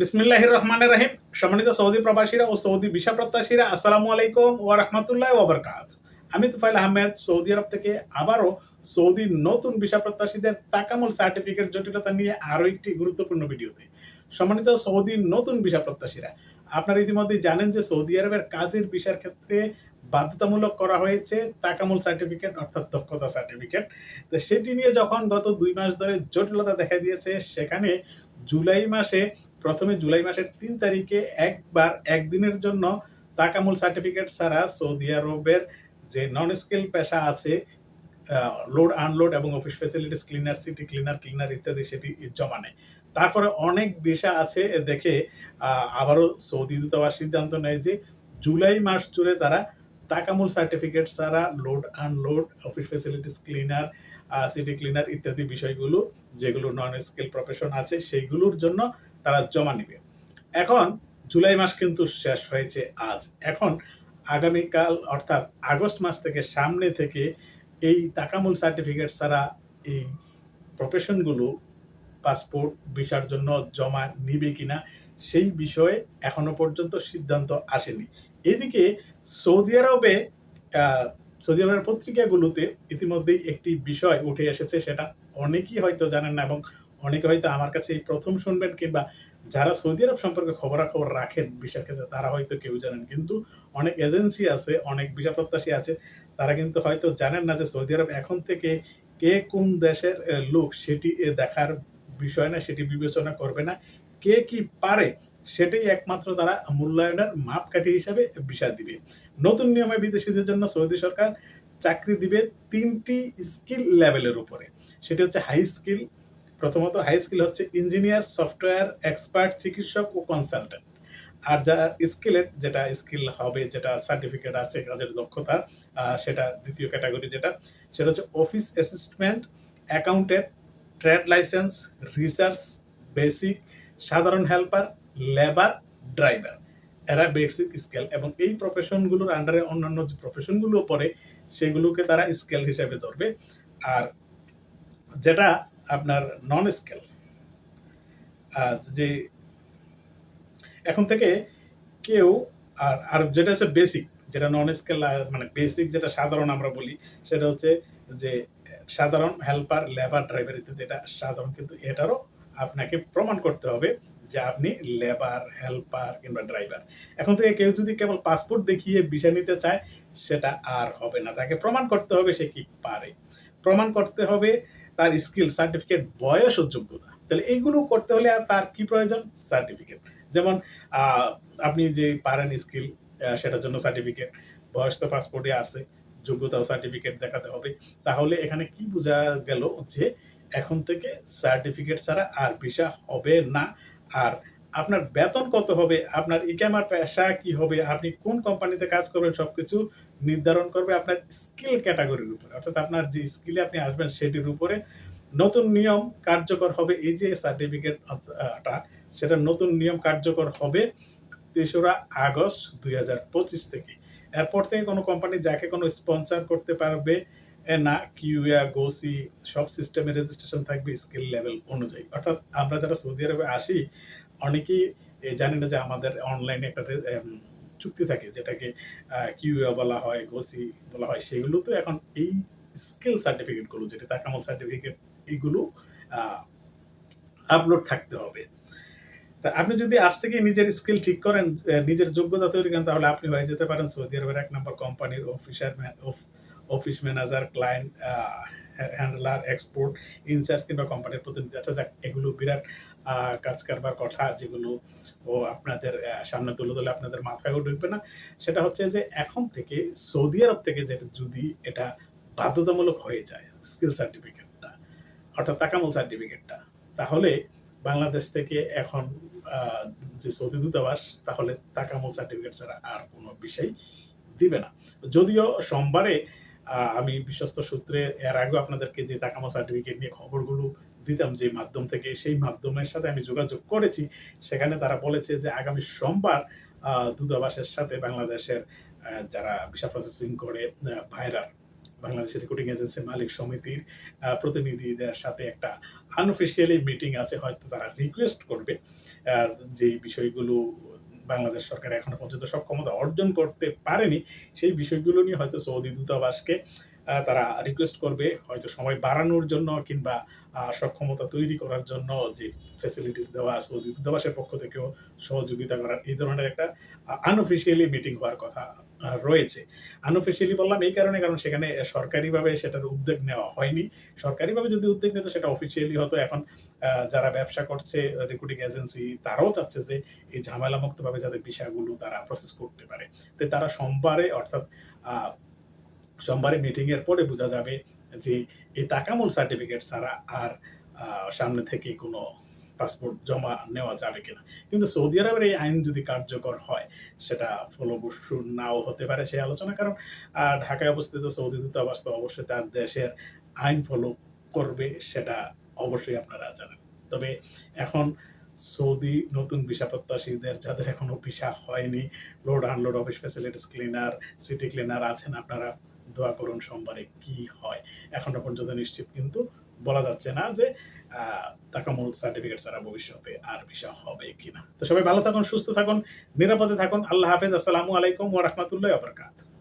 বিসমিল্লাহির রহমানের রাহিম। সম্মানিত সৌদি প্রবাসীরা ও সৌদি ভিসা প্রত্যাশীরা, আসসালামু আলাইকুম ও রহমতুল্লাহ ওবরকাত আমি তুফাইল আহমেদ, সৌদি আরব থেকে আবারও সৌদির নতুন ভিসা প্রত্যাশীদের তাকামুল সার্টিফিকেট জটিলতা নিয়ে আরও একটি গুরুত্বপূর্ণ ভিডিওতে। সম্মানিত সৌদির নতুন ভিসা প্রত্যাশীরা, আপনারা ইতিমধ্যে জানেন যে সৌদি আরবের কাজের ভিসার ক্ষেত্রে বাধ্যতামূলক করা হয়েছে তাকামুল সার্টিফিকেট, অর্থাৎ দক্ষতা সার্টিফিকেট। তো সেটি নিয়ে যখন গত দুই মাস ধরে জটিলতা দেখা দিয়েছে, সেখানে জুলাই মাসে, প্রথমে জুলাই মাসের তিন তারিখে একবার একদিনের জন্য তাকামুল সার্টিফিকেট ছাড়া সৌদি আরবের যে নন স্কিল পেশা আছে লোড আনলোড এবং office facilities cleaner city cleaner cleaner ইত্যাদি সেটি জমা নেয়। তারপরে অনেক বিষয় আছে দেখে আবারও সৌদি দূতাবাস সিদ্ধান্ত নেয় যে জুলাই মাস জুড়ে তারা তাকামুল সার্টিফিকেট ছাড়া load unload office facilities cleaner city cleaner ইত্যাদি বিষয়গুলো, যেগুলো নন স্কিল প্রফেশন আছে, সেইগুলোর জন্য তারা জমা নেবে। এখন জুলাই মাস কিন্তু শেষ হয়েছে আজ। এখন আগামীকাল, অর্থাৎ আগস্ট মাস থেকে সামনে থেকে এই তাকামুল সার্টিফিকেট ছাড়া এই প্রফেশনগুলো পাসপোর্ট ভিসার জন্য জমা নিবে কিনা, সেই বিষয়ে এখনও পর্যন্ত সিদ্ধান্ত আসেনি। এদিকে সৌদি আরবে সৌদি আরবের পত্রিকাগুলোতে ইতিমধ্যেই একটি বিষয় উঠে এসেছে, সেটা অনেকেই হয়তো জানেন না এবং অনেকে হয়তো আমার কাছে প্রথম শুনবেন কিংবা যারা সৌদি আরব সম্পর্কে খবরাখবর রাখেন বিষয়ের ক্ষেত্রে তারা হয়তো কেউ জানেন। কিন্তু অনেক এজেন্সি আছে, অনেক ভিসা প্রত্যাশী আছে, তারা কিন্তু হয়তো জানেন না যে সৌদি আরব এখন থেকে কে কোন দেশের লোক সেটি দেখার বিষয় না, সেটি বিবেচনা করবে না। কে কি পারে সেটাই একমাত্র তারা মূল্যায়নের মাপকাঠি হিসাবে ভিসা দিবে। নতুন নিয়মে বিদেশিদের জন্য সৌদি সরকার চাকরি দিবে তিনটি স্কিল লেভেলের উপরে। সেটি হচ্ছে হাই স্কিল, প্রথমত হাই স্কিল হচ্ছে ইঞ্জিনিয়ার, সফটওয়্যার, এক্সপার্ট, চিকিৎসক ও কনসালটেন্ট। আর যা স্কিলের যেটা স্কিল হবে, যেটা সার্টিফিকেট আছে, কাজের দক্ষতা সেটা দ্বিতীয় ক্যাটাগরি যেটা, সেটা হচ্ছে office assistant, accountant, trade licence, research, basic সাধারণ হেল্পার লেবার ড্রাইভার এরা বেসিক স্কেল এবং এই প্রফেশনগুলোর আন্ডারে অন্যান্য যে প্রফেশনগুলো পড়ে, সেগুলোকে তারা স্কেল হিসেবে ধরবে। আর যেটা আপনার নন স্কেল যে এখন থেকে কেউ আর আর যেটা হচ্ছে বেসিক যেটা নন স্কেল মানে বেসিক যেটা সাধারণ আমরা বলি, সেটা হচ্ছে যে সাধারণ হেল্পার লেবার ড্রাইভার ইত্যাদি, এটা সাধারণ কিন্তু এটারও আপনাকে প্রমাণ করতে হবে যে আপনি লেবার, হেল্পার কিংবা ড্রাইভার। এখন থেকে কেউ যদি কেবল পাসপোর্ট দেখিয়ে ভিসা নিতে চায়, সেটা আর হবে না। তাকে প্রমাণ করতে হবে সে কি পারে। প্রমাণ করতে হবে তার স্কিল, সার্টিফিকেট, বয়স ও যোগ্যতা। তাহলে এইগুলো করতে হলে আর তার কি প্রয়োজন? সার্টিফিকেট। যেমন আপনি যে পারেন স্কিল সেটার জন্য সার্টিফিকেট। বয়স তো পাসপোর্টে আছে, যোগ্যতাও সার্টিফিকেট দেখাতে হবে। তাহলে এখানে কি বোঝা গেল যে এখন থেকে সার্টিফিকেট ছাড়া আর ভিসা হবে না। আর আপনার বেতন কত হবে? আপনার ইকামার পেশা কি হবে? আপনি কোন কোম্পানিতে কাজ করবেন? সব কিছু নির্ধারণ করবে আপনার স্কিল ক্যাটাগরির উপরে। অর্থাৎ আপনার যে স্কিলে আপনি আসবেন, সেটির উপরে। নতুন নিয়ম কার্যকর হবে এই যে সার্টিফিকেটটা সেটা নতুন নিয়ম কার্যকর হবে তেসরা আগস্ট দুই হাজার পঁচিশ থেকে। এরপর থেকে কোনো কোম্পানি যাকে কোনো স্পন্সর করতে পারবে না কিউয়া গোসি, সব সিস্টেমে রেজিস্ট্রেশন থাকবে স্কিল লেভেল অনুযায়ী। অর্থাৎ আমরা যারা সৌদি আরবে আসি, অনেকেই জানি না যে আমাদের অনলাইনে একটা চুক্তি থাকে যেটাকে কিউয়া বলা হয়, গোসি বলা হয়, সেগুলো তো এখন এই স্কিল সার্টিফিকেটগুলো যেটা তাকামল সার্টিফিকেট এইগুলো আপলোড থাকতে হবে। তা আপনি যদি আজ থেকে নিজের স্কিল ঠিক করেন নিজের যোগ্যতা তৈরি করেন, তাহলে আপনি হয়ে যেতে পারেন সৌদি আরবের এক নম্বর কোম্পানির officer office manager client handler export incharge কিংবা কোম্পানির প্রতিনিধি। আচ্ছা যাক, এগুলো বিরাট কাজ কারবার কথা যেগুলো ও আপনাদের সামনে তুলে ধরলে আপনাদের মাথায়ও ঢুকবে না। সেটা হচ্ছে যে এখন থেকে সৌদি আরব থেকে যেটা যদি এটা বাধ্যতামূলক হয়ে যায় স্কিল সার্টিফিকেটটা অর্থাৎ তাকামল সার্টিফিকেটটা তাহলে বাংলাদেশ থেকে এখন যে সৌদি দূতাবাস, তাহলে তাকামল সার্টিফিকেট ছাড়া আর কোনো বিষয় দিবে না। যদিও সোমবারে আমি বিশ্বস্ত সূত্রে এর আগে আপনাদেরকে যে তাকামা সার্টিফিকেট নিয়ে খবরগুলো দিতাম যে মাধ্যম থেকে, সেই মাধ্যমের সাথে আমি যোগাযোগ করেছি। সেখানে তারা বলেছে যে আগামী সোমবার দূতাবাসের সাথে বাংলাদেশের যারা ভিসা প্রসেসিং করে ভাইরার বাংলাদেশ রিক্রুটিং এজেন্সি মালিক সমিতির প্রতিনিধিদের সাথে একটা আনঅফিসিয়ালি মিটিং আছে, হয়তো তারা রিকোয়েস্ট করবে যে বিষয়গুলো বাংলাদেশ সরকার এখনও পর্যন্ত সব ক্ষমতা অর্জন করতে পারেনি। সেই বিষয়গুলো নিয়ে হয়তো সৌদি দূতাবাসকে তারা রিকোয়েস্ট করবে হয়তো সময় বাড়ানোর জন্য কিংবা সক্ষমতা তৈরি করার জন্য যে ফ্যাসিলিটিস দেওয়া সৌদি দূতাবাসের পক্ষ থেকেও সহযোগিতা করার এই ধরনের একটা আনঅফিসিয়ালি মিটিং হওয়ার কথা রয়েছে। আনঅফিসিয়ালি বললাম এই কারণে, কারণ সেখানে সরকারিভাবে সেটার উদ্যোগ নেওয়া হয়নি। সরকারিভাবে যদি উদ্যোগ নিত, সেটা অফিসিয়ালি হতো। এখন যারা ব্যবসা করছে রিক্রুটিং এজেন্সি তারাও চাচ্ছে যে এই ঝামেলামুক্তভাবে যাদের বিষয়গুলো তারা প্রসেস করতে পারে। তো তারা সোমবারে, অর্থাৎ আহ, সোমবারে মিটিং এর পরে বোঝা যাবে যে এই তাকামুল সার্টিফিকেট ছাড়া আর সামনে থেকে কোনো পাসপোর্ট জমা নেওয়া যাবে কিনা। কিন্তু সৌদি আরবের এই আইন যদি কার্যকর হয় সেটা ফলপ্রসূ নাও হতে পারে সেই আলোচনা। কারণ ঢাকায় অবস্থিত সৌদি দূতাবাস তো অবশ্যই তার দেশের আইন ফলো করবে সেটা অবশ্যই আপনারা জানেন। তবে এখন সৌদি নতুন ভিসা প্রত্যাশীদের যাদের এখনও ভিসা হয়নি load unload office facilities cleaner city cleaner আছেন আপনারা দোয়া করুন সোমবারে কি হয়। এখনও পর্যন্ত নিশ্চিত কিন্তু বলা যাচ্ছে না যে তাকামুল সার্টিফিকেট ছাড়া ভবিষ্যতে আর ভিসা হবে কিনা। তো সবাই ভালো থাকুন, সুস্থ থাকুন, নিরাপদে থাকুন। আল্লাহ হাফেজ। আসসালামু আলাইকুম ওয়া রাহমাতুল্লাহি ওয়া বারাকাতুহু।